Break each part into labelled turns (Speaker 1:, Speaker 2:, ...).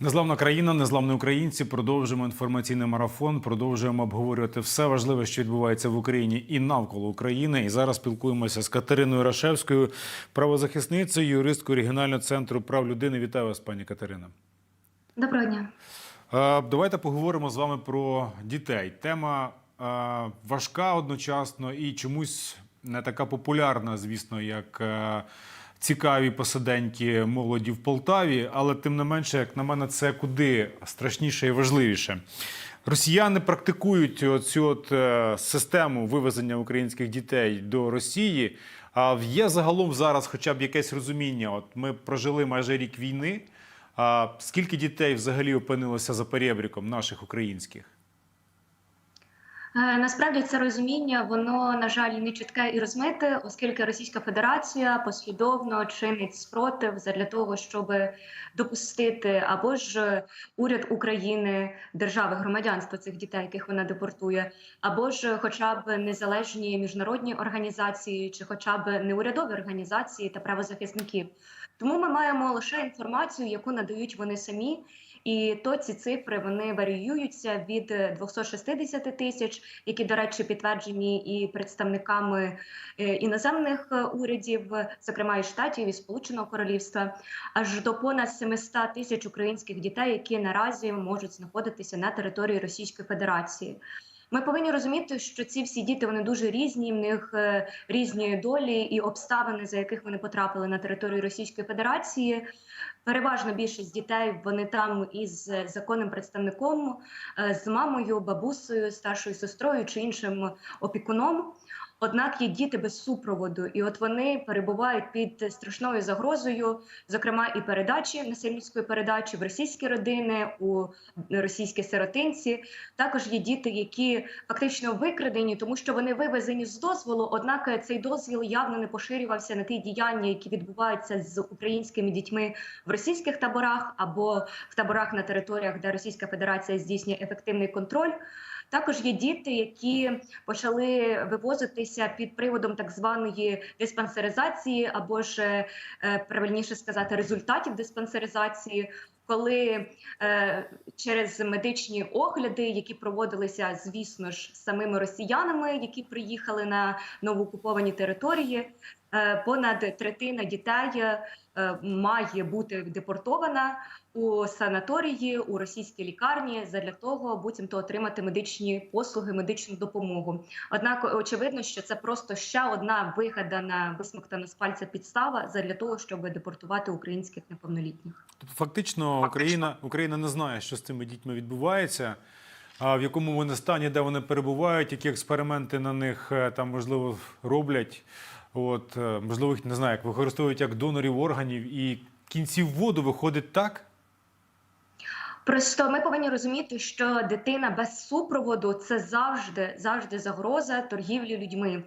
Speaker 1: Незламна країна, незламні українці. Продовжуємо інформаційний марафон. Продовжуємо обговорювати все важливе, що відбувається в Україні і навколо України. І зараз спілкуємося з Катериною Рашевською, правозахисницею, юристкою регіонального центру прав людини. Вітаю вас, пані Катерина.
Speaker 2: Доброго дня.
Speaker 1: Давайте поговоримо з вами про дітей. Тема важка одночасно і чомусь не така популярна, звісно, як цікаві посиденьки молоді в Полтаві, але тим не менше, як на мене, це куди страшніше і важливіше. Росіяни практикують цю от е, систему вивезення українських дітей до Росії. А є загалом зараз хоча б якесь розуміння. От ми прожили майже рік війни. А скільки дітей взагалі опинилося за перебріком наших українських?
Speaker 2: Е, Насправді це розуміння, воно на жаль не чітке і розмите, оскільки Російська Федерація послідовно чинить спротив для того, щоб допустити або ж уряд України, держави громадянства цих дітей, яких вона депортує, або ж хоча б незалежні міжнародні організації, чи хоча б неурядові організації та правозахисників. Тому ми маємо лише інформацію, яку надають вони самі. І то ці цифри вони варіюються від 260 тисяч, які, до речі, підтверджені і представниками е, іноземних е, урядів, зокрема і штатів і Сполученого Королівства, аж до понад 700 тисяч українських дітей, які наразі можуть знаходитися на території Російської Федерації. Ми повинні розуміти, що ці всі діти вони дуже різні. В них е, різні долі і обставини, за яких вони потрапили на територію Російської Федерації. Переважна більшість дітей вони там із законним представником, е, з мамою, бабусею, старшою сестрою чи іншим опікуном. Однак є діти без супроводу, і от вони перебувають під страшною загрозою, зокрема і передачі насильницької передачі в російські родини, у російські сиротинці. Також є діти, які фактично викрадені, тому що вони вивезені з дозволу. Однак цей дозвіл явно не поширювався на ті діяння, які відбуваються з українськими дітьми в російських таборах або в таборах на територіях, де Російська Федерація здійснює ефективний контроль. Також є діти, які почали вивозитися під приводом так званої диспансеризації, або ж е, правильніше сказати, результатів диспансеризації. Коли е, через медичні огляди, які проводилися, звісно ж, самими росіянами, які приїхали на новоокуповані території, е, понад третина дітей е, має бути депортована у санаторії у російській лікарні задля того, буцімто отримати медичні послуги, медичну допомогу. Однак, очевидно, що це просто ще одна вигадана висмоктана з пальця підстава задля того, щоб депортувати українських неповнолітніх.
Speaker 1: Тобто, фактично, Україна, Україна не знає, що з цими дітьми відбувається, а в якому вони стані, де вони перебувають, які експерименти на них е, там можливо роблять. От е, можливо, їх не знаю, як використовують як донорів органів, і кінців воду виходить так.
Speaker 2: Просто ми повинні розуміти, що дитина без супроводу це завжди завжди загроза торгівлі людьми.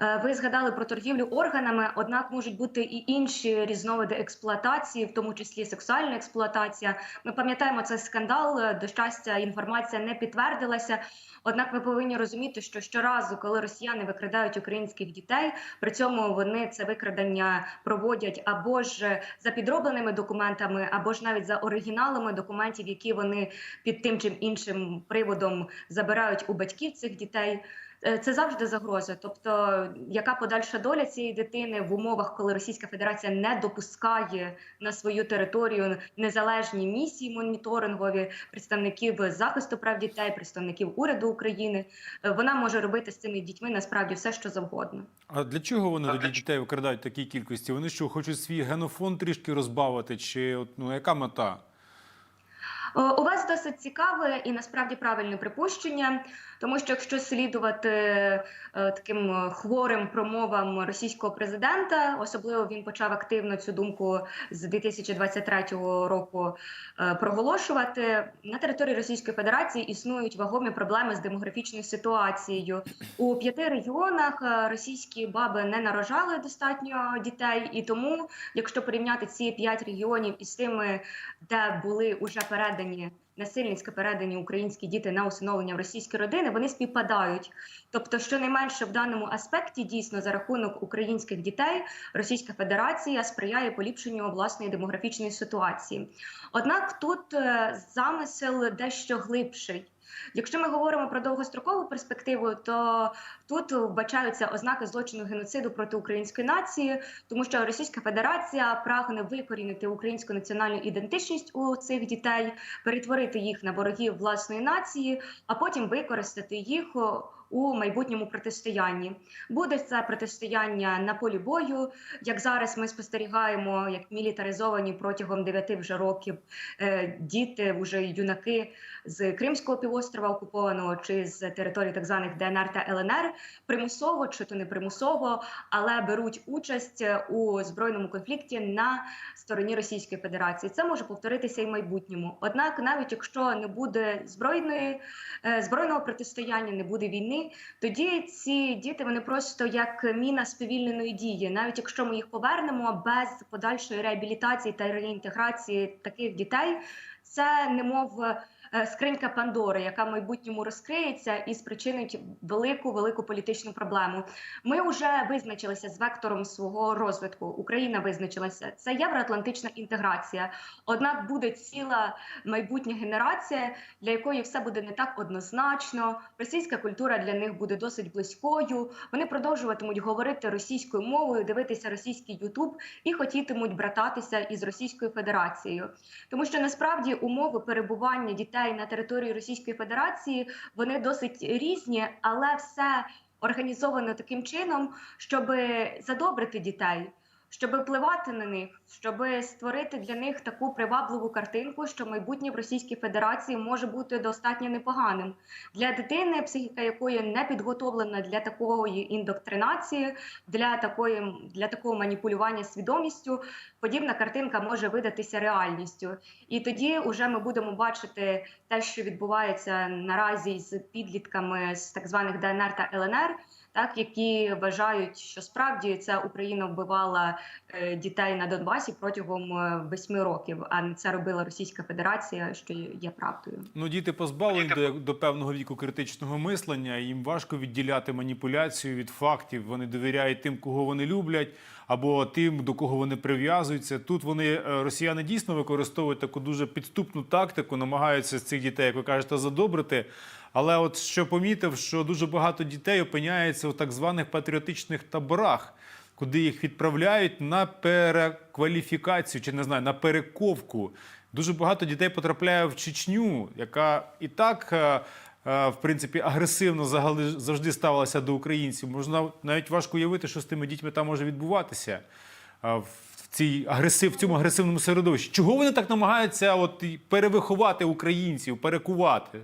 Speaker 2: Е, Ви згадали про торгівлю органами, однак можуть бути і інші різновиди експлуатації, в тому числі сексуальна експлуатація. Ми пам'ятаємо цей скандал. е, До щастя, інформація не підтвердилася. Однак ми повинні розуміти, що щоразу, коли росіяни викрадають українських дітей, при цьому вони це викрадення проводять або ж за підробленими документами, або ж навіть за оригіналами документів, які вони під тим чи іншим приводом забирають у батьків цих дітей. Е, Це завжди загроза. Тобто, яка подальша доля цієї дитини в умовах, коли Російська Федерація не допускає на свою територію незалежні місії моніторингові представників захисту прав дітей, представників уряду України, е, вона може робити з цими дітьми насправді все, що завгодно.
Speaker 1: А для чого вони тоді дітей викрадають в такій кількості? Вони що хочуть свій генофонд трішки розбавити? Чи от, ну яка мета?
Speaker 2: О, У вас досить цікаве і насправді правильне припущення, тому що якщо слідувати е, таким е, хворим промовам російського президента, особливо він почав активно цю думку з 2023 року е, проголошувати на території Російської Федерації існують вагомі проблеми з демографічною ситуацією у п'яти регіонах. е, Російські баби не нарожали достатньо дітей, і тому, якщо порівняти ці п'ять регіонів із тими, де були уже передані насильницько передані українські діти на усиновлення в російські родини, вони співпадають. Тобто, щонайменше в даному аспекті дійсно за рахунок українських дітей Російська Федерація сприяє поліпшенню власної демографічної ситуації. Однак тут е, замисел дещо глибший. Якщо ми говоримо про довгострокову перспективу, то тут вбачаються ознаки злочину геноциду проти української нації, тому що Російська Федерація прагне викорінити українську національну ідентичність у цих дітей, перетворити їх на ворогів власної нації, а потім використати їх у майбутньому протистоянні. Буде це протистояння на полі бою. Як зараз ми спостерігаємо, як мілітаризовані протягом 9 вже років е, діти, вже юнаки з Кримського півострова окупованого чи з території так званих ДНР та ЛНР, примусово чи то не примусово, але беруть участь у збройному конфлікті на стороні Російської Федерації. Це може повторитися і в майбутньому. Однак, навіть якщо не буде збройної е, збройного протистояння, не буде війни, тоді ці діти вони просто як міна сповільненої дії. Навіть якщо ми їх повернемо без подальшої реабілітації та реінтеграції таких дітей, це немов скринька Пандори, яка в майбутньому розкриється і спричинить велику велику політичну проблему. Ми вже визначилися з вектором свого розвитку. Україна визначилася. Це євроатлантична інтеграція. Однак буде ціла майбутня генерація, для якої все буде не так однозначно. Російська культура для них буде досить близькою. Вони продовжуватимуть говорити російською мовою, дивитися російський Ютуб і хотітимуть брататися із Російською Федерацією, тому що насправді умови перебування дітей на території Російської Федерації вони досить різні, але все організовано таким чином, щоб задобрити дітей. Щоб впливати на них, щоб створити для них таку привабливу картинку, що майбутнє в Російській Федерації може бути достатньо непоганим для дитини, психіка якої не підготовлена для такої індоктринації, для такої для такого маніпулювання свідомістю. Подібна картинка може видатися реальністю, і тоді вже ми будемо бачити те, що відбувається наразі з підлітками з так званих ДНР та ЛНР. Так, які вважають, що справді ця Україна вбивала е, дітей на Донбасі протягом е, восьми років, а не це робила Російська Федерація, що є, правдою.
Speaker 1: Ну, діти позбавлені до, до певного віку критичного мислення. Їм важко відділяти маніпуляцію від фактів. Вони довіряють тим, кого вони люблять, або тим, до кого вони прив'язуються. Тут вони е, росіяни дійсно використовують таку дуже підступну тактику, намагаються з цих дітей, як ви кажете, задобрити. Але от що помітив, що дуже багато дітей опиняється у так званих патріотичних таборах, куди їх відправляють на перекваліфікацію чи не знаю, на перековку. Дуже багато дітей потрапляє в Чечню, яка і так. е, е, В принципі, агресивно загали- завжди ставилася до українців. Можна навіть важко уявити, що з тими дітьми там може відбуватися е, в цій агресив, в цьому агресивному середовищі. Чого вони так намагаються от перевиховати українців, перекувати?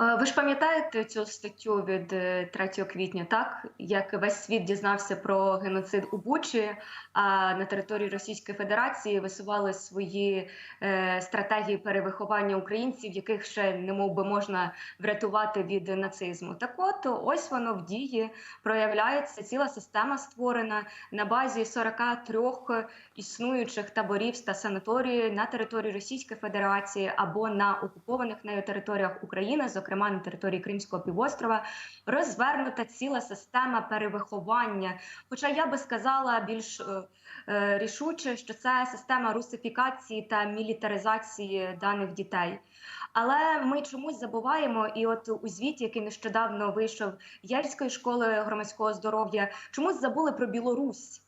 Speaker 2: Е, Ви ж пам'ятаєте цю статтю від е, 3 квітня, так як весь світ дізнався про геноцид у Бучі, а на території Російської Федерації висували свої е, стратегії перевиховання українців, яких ще не мов би можна врятувати від нацизму. Так, от ось воно в дії проявляється ціла система створена на базі 43 існуючих таборів та санаторії на території Російської Федерації або на окупованих нею територіях України, зокрема на території Кримського півострова, розвернута ціла система перевиховання. Хоча я би сказала більш е, е, рішуче, що це система русифікації та мілітаризації даних дітей. Але ми чомусь забуваємо, і от у звіті, який нещодавно вийшов Єльської школи громадського здоров'я, чомусь забули про Білорусь.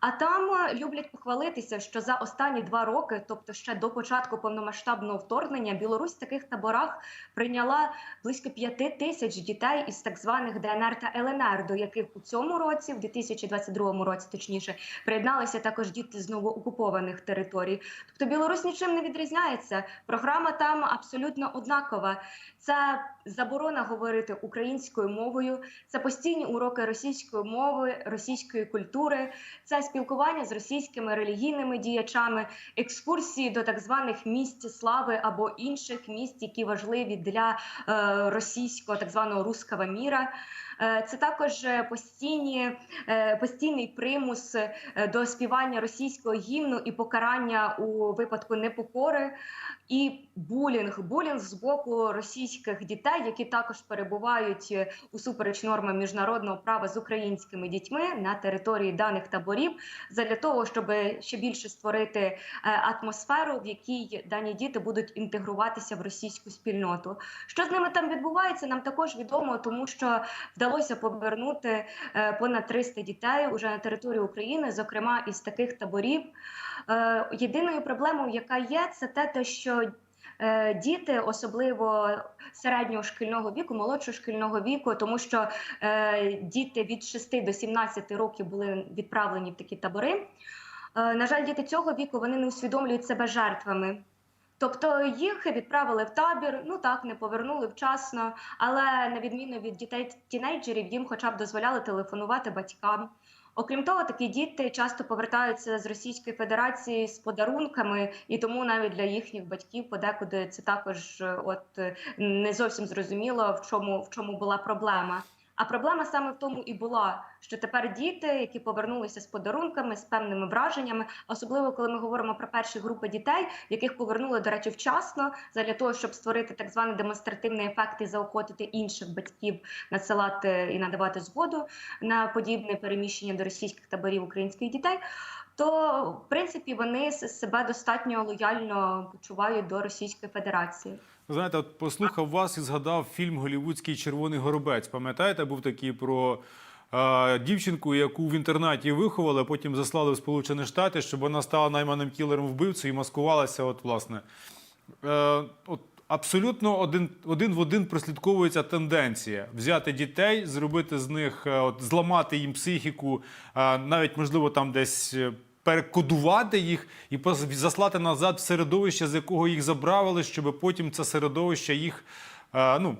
Speaker 2: А там е, люблять похвалитися, що за останні два роки, тобто ще до початку повномасштабного вторгнення, Білорусь в таких таборах прийняла близько п'яти тисяч дітей із так званих ДНР та ЛНР, до яких у цьому році, в 2022 році, точніше, приєдналися також діти з новоокупованих територій. Тобто Білорусь нічим не відрізняється. Програма там абсолютно однакова. Це заборона говорити українською мовою, це постійні уроки російської мови, російської культури, це спілкування з російськими релігійними діячами, екскурсії до так званих місць слави або інших місць, які важливі для е, російського так званого руского міра. Е, Це також е, постійні, постійний примус до співання російського гімну і покарання у випадку непокори, і булінг, булінг з боку російських дітей, які також перебувають е, усупереч нормам міжнародного права з українськими дітьми на території даних таборів, задля того, щоб ще більше створити е, атмосферу, в якій дані діти будуть інтегруватися в російську спільноту. Що з ними там відбувається, нам також відомо, тому що вдалося повернути е, понад 300 дітей уже на територію України, зокрема із таких таборів. Е, Єдиною проблемою, яка є, це те, що діти, особливо середнього шкільного віку, молодшого шкільного віку, тому що е, діти від 6 до 17 років були відправлені в такі табори. Е, на жаль, діти цього віку вони не усвідомлюють себе жертвами. Тобто їх відправили в табір, ну так не повернули вчасно, але на відміну від дітей тінейджерів, їм хоча б дозволяли телефонувати батькам. Окрім того, такі діти часто повертаються з Російської Федерації з подарунками, і тому навіть для їхніх батьків подекуди це також е, от е, не зовсім зрозуміло, в чому в чому була проблема. А проблема саме в тому і була, що тепер діти, які повернулися з подарунками, з певними враженнями, особливо коли ми говоримо про перші групи дітей, яких повернули, до речі, вчасно, для того, щоб створити так званий демонстративний ефект і заохотити інших батьків надсилати і надавати згоду на подібне переміщення до російських таборів українських дітей. То в принципі вони себе достатньо лояльно почувають до Російської Федерації.
Speaker 1: Знаєте, от послухав вас і згадав фільм Голівудський червоний горобець. Пам'ятаєте, був такий про е, дівчинку, яку в інтернаті виховали, а потім заслали в Сполучені Штати, щоб вона стала найманим кілером вбивцею і маскувалася. От, власне. Е, от, абсолютно один, один в один прослідковується тенденція взяти дітей, зробити з них, е, от, зламати їм психіку, е, навіть можливо там десь. Перекодувати їх і заслати назад в середовище, з якого їх забрали, щоб потім це середовище їх е, ну,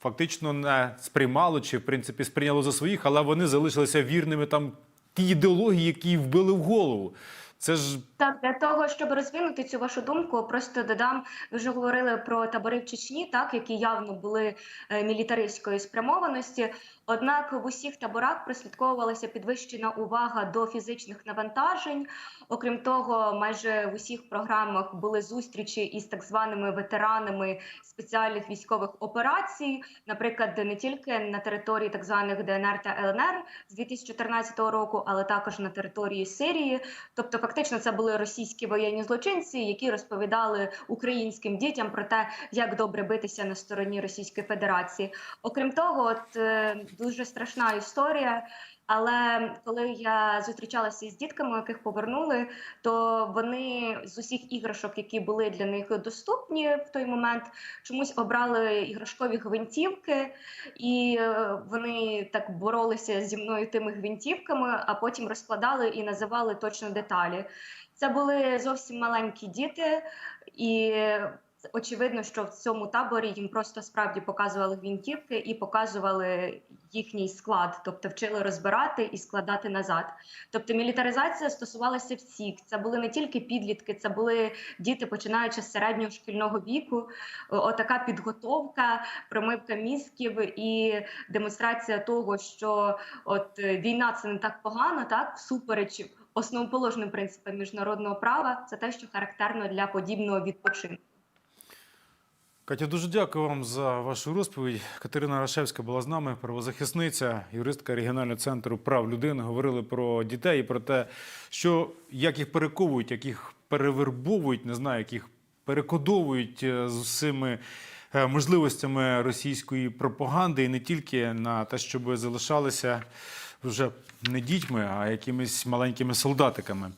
Speaker 1: фактично не сприймало чи в принципі сприйняло за своїх, але вони залишилися вірними там тій ідеології, які вбили в голову. Це ж
Speaker 2: Так, для того, щоб розвинути цю вашу думку, просто додам, ви вже говорили про табори в Чечні, так які явно були е, мілітаристської спрямованості. Однак в усіх таборах прослідковувалася підвищена увага до фізичних навантажень. Окрім того, майже в усіх програмах були зустрічі із так званими ветеранами спеціальних військових операцій, наприклад, не тільки на території так званих ДНР та ЛНР з 2014 року, але також на території Сирії. Тобто, фактично, це були російські воєнні злочинці, які розповідали українським дітям про те, як добре битися на стороні Російської Федерації. Окрім того, от е, дуже страшна історія. Але коли я зустрічалася із дітками, яких повернули, то вони з усіх іграшок, які були для них доступні в той момент, чомусь обрали іграшкові гвинтівки, і е, вони так боролися зі мною тими гвинтівками, а потім розкладали і називали точно деталі. Це були зовсім маленькі діти, і очевидно, що в цьому таборі їм просто справді показували гвинтівки і показували їхній склад, тобто вчили розбирати і складати назад. Тобто мілітаризація стосувалася всіх. Це були не тільки підлітки, це були діти, починаючи з середнього шкільного віку. Отака підготовка, промивка мізків і демонстрація того, що от війна це не так погано, так всупереч основоположним принципам міжнародного права. Це те, що характерно для подібного відпочинку.
Speaker 1: Катя, дуже дякую вам за вашу розповідь. Катерина Рашевська була з нами, правозахисниця, юристка регіонального центру прав людини. Говорили про дітей і про те, що як їх перековують, як їх перевербовують, не знаю, як їх перекодовують е, з усіми е, можливостями російської пропаганди, і не тільки на те, щоб залишалися вже не дітьми, а якимись маленькими солдатиками.